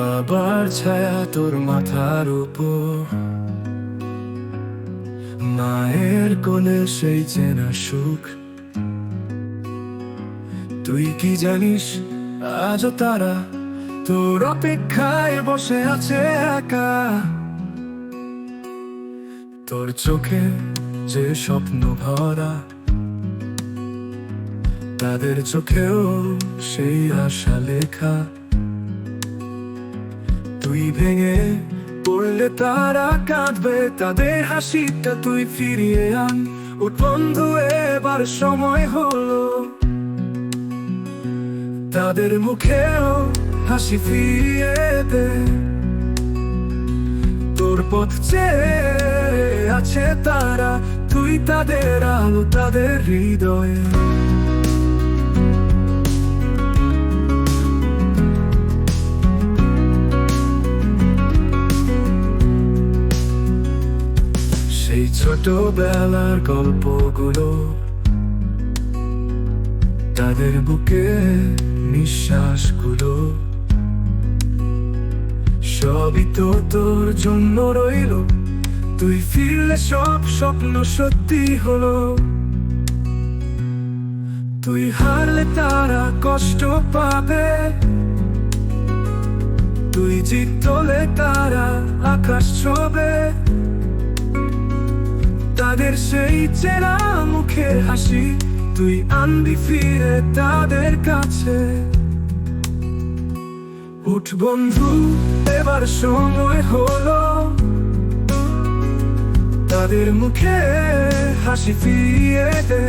তার ছায়া তোর মাথার উপর। মায়ের কোলে সেই চেনা সুখ। তুই কি জানিস, আজও তারা তোর অপেক্ষায় বসে আছে একা। তোর চোখে যে স্বপ্ন ভরা, তাদের চোখেও সেই আশা লেখা। তুই ভেঙে পড়লে তারা কাঁদবে, তাদের হাসিটা তুই ফিরিয়ে আন। ও বন্ধু, এবার সময় হলো। তাদের মুখেও হাসি ফিরিয়ে দে। তোর পথ চেয়ে আছে তারা, তুই তাদের আলো, তাদের হৃদয়ে। ছোটবেলার গল্পগুলো। তাদের বুকে নিঃশ্বাসগুলো। সবই তো তোর জন্য রইল। তুই ফিরলে সব স্বপ্ন সত্যি হলো। তুই হারলে তারা কষ্ট পাবে। তুই জিতলে তারা আকাশ ছবে। তাদের সেই চেনা মুখের হাসি, তুই আনবি ফিরে তাদের কাছে। উঠ বন্ধু, এবার সময় হলো। তাদের মুখে হাসি ফিরিয়ে দে।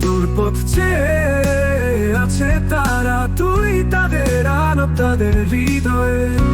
তোর পথ চেয়ে আছে তারা, তুই তাদের আলো, তাদের হৃদয়ে।